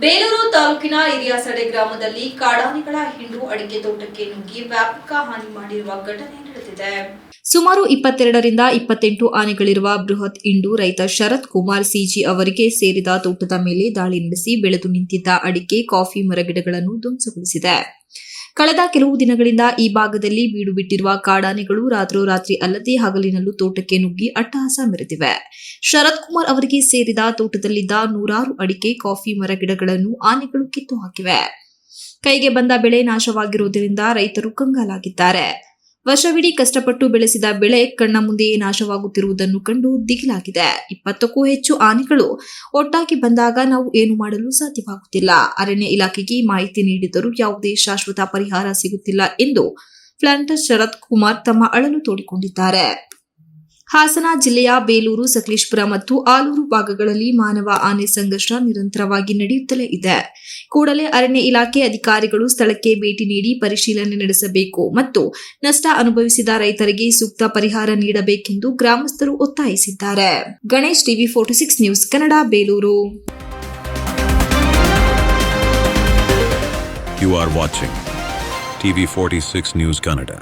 ಬೇಲೂರು ತಾಲೂಕಿನ ಹಿರಿಯಾಸಡೆ ಗ್ರಾಮದಲ್ಲಿ ಕಾಡಾನೆಗಳ ಹಿಂಡು ಅಡಿಕೆ ತೋಟಕ್ಕೆ ನುಗ್ಗಿ ವ್ಯಾಪಕ ಹಾನಿ ಮಾಡಿರುವ ಘಟನೆ ನಡೆದಿದೆ. ಸುಮಾರು ಇಪ್ಪತ್ತೆರಡರಿಂದ ಇಪ್ಪತ್ತೆಂಟು ಆನೆಗಳಿರುವ ಬೃಹತ್ ಇಂಡು ರೈತ ಶರತ್ ಕುಮಾರ್ ಸಿಜಿ ಅವರಿಗೆ ಸೇರಿದ ತೋಟದ ಮೇಲೆ ದಾಳಿ ನಡೆಸಿ ಬೆಳೆದು ನಿಂತಿದ್ದ ಅಡಿಕೆ, ಕಾಫಿ ಮರಗಿಡಗಳನ್ನು ಧ್ವಂಸಗೊಳಿಸಿದೆ. ಕಳೆದ ಕೆಲವು ದಿನಗಳಿಂದ ಈ ಭಾಗದಲ್ಲಿ ಬೀಡು ಬಿಟ್ಟಿರುವ ಕಾಡಾನೆಗಳು ರಾತ್ರೋರಾತ್ರಿ ಅಲ್ಲದೆ ಹಗಲಿನಲ್ಲೂ ತೋಟಕ್ಕೆ ನುಗ್ಗಿ ಅಟ್ಟಹಾಸ ಮೆರೆದಿವೆ. ಶರತ್ ಕುಮಾರ್ ಅವರಿಗೆ ಸೇರಿದ ತೋಟದಲ್ಲಿದ್ದ ನೂರಾರು ಅಡಿಕೆ, ಕಾಫಿ ಮರಗಿಡಗಳನ್ನು ಆನೆಗಳು ಕಿತ್ತು ಹಾಕಿವೆ ಕೈಗೆ ಬಂದ ಬೆಳೆ ನಾಶವಾಗಿರುವುದರಿಂದ ರೈತರು ಕಂಗಾಲಾಗಿದ್ದಾರೆ. ವರ್ಷವಿಡೀ ಕಷ್ಟಪಟ್ಟು ಬೆಳೆಸಿದ ಬೆಳೆ ಕಣ್ಣ ಮುಂದೆಯೇ ನಾಶವಾಗುತ್ತಿರುವುದನ್ನು ಕಂಡು ದಿಗಿಲಾಗಿದೆ. ಇಪ್ಪತ್ತಕ್ಕೂ ಹೆಚ್ಚು ಆನೆಗಳು ಒಟ್ಟಾಗಿ ಬಂದಾಗ ನಾವು ಏನು ಮಾಡಲು ಸಾಧ್ಯವಾಗುತ್ತಿಲ್ಲ. ಅರಣ್ಯ ಇಲಾಖೆಗೆ ಮಾಹಿತಿ ನೀಡಿದರೂ ಯಾವುದೇ ಶಾಶ್ವತ ಪರಿಹಾರ ಸಿಗುತ್ತಿಲ್ಲ ಎಂದು ಪ್ಲಾಂಟರ್ ಶರತ್ ಕುಮಾರ್ ತಮ್ಮ ಅಳಲು ತೋಡಿಕೊಂಡಿದ್ದಾರೆ. ಹಾಸನ ಜಿಲ್ಲೆಯ ಬೇಲೂರು, ಸಕಲೇಶ್ಪುರ ಮತ್ತು ಆಲೂರು ಭಾಗಗಳಲ್ಲಿ ಮಾನವ ಆನೆ ಸಂಘರ್ಷ ನಿರಂತರವಾಗಿ ನಡೆಯುತ್ತಲೇ ಇದೆ. ಕೂಡಲೇ ಅರಣ್ಯ ಇಲಾಖೆ ಅಧಿಕಾರಿಗಳು ಸ್ಥಳಕ್ಕೆ ಭೇಟಿ ನೀಡಿ ಪರಿಶೀಲನೆ ನಡೆಸಬೇಕು ಮತ್ತು ನಷ್ಟ ಅನುಭವಿಸಿದ ರೈತರಿಗೆ ಸೂಕ್ತ ಪರಿಹಾರ ನೀಡಬೇಕೆಂದು ಗ್ರಾಮಸ್ಥರು ಒತ್ತಾಯಿಸಿದ್ದಾರೆ. Ganesh TV forty six news Kannada, Belur. You are watching TV46 News Kannada.